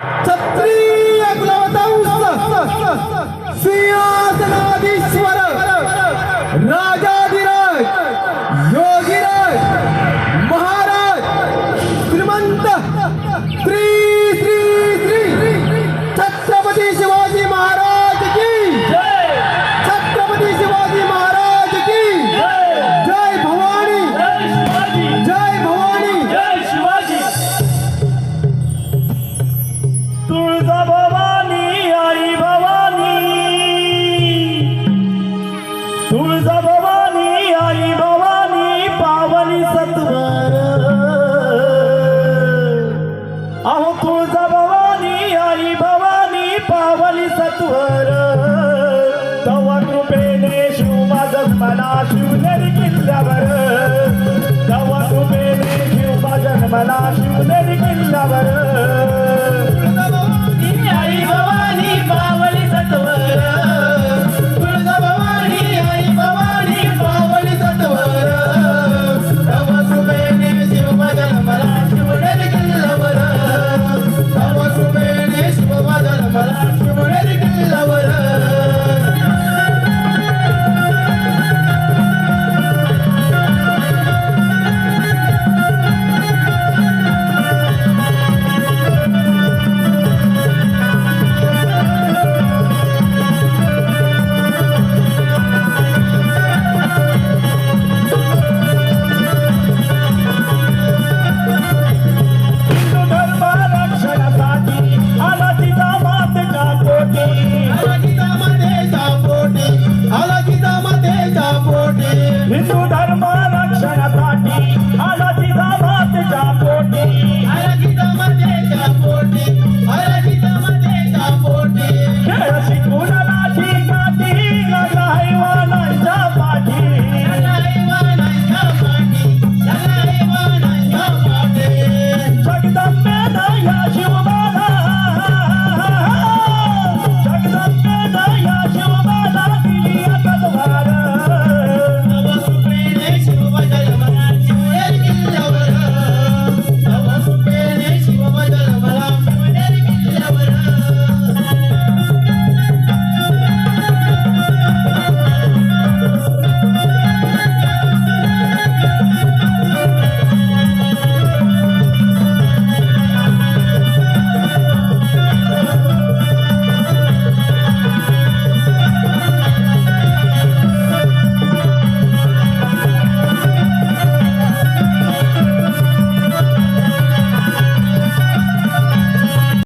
क्षत्रिय कुलवंश सिंहासनाधीश्वर राजाधिराज अहो तुळजा भवानी आई भवानी पावली सत्वर. तव कृपेने शिव माझं शिवनेरी किल्ल्यावर.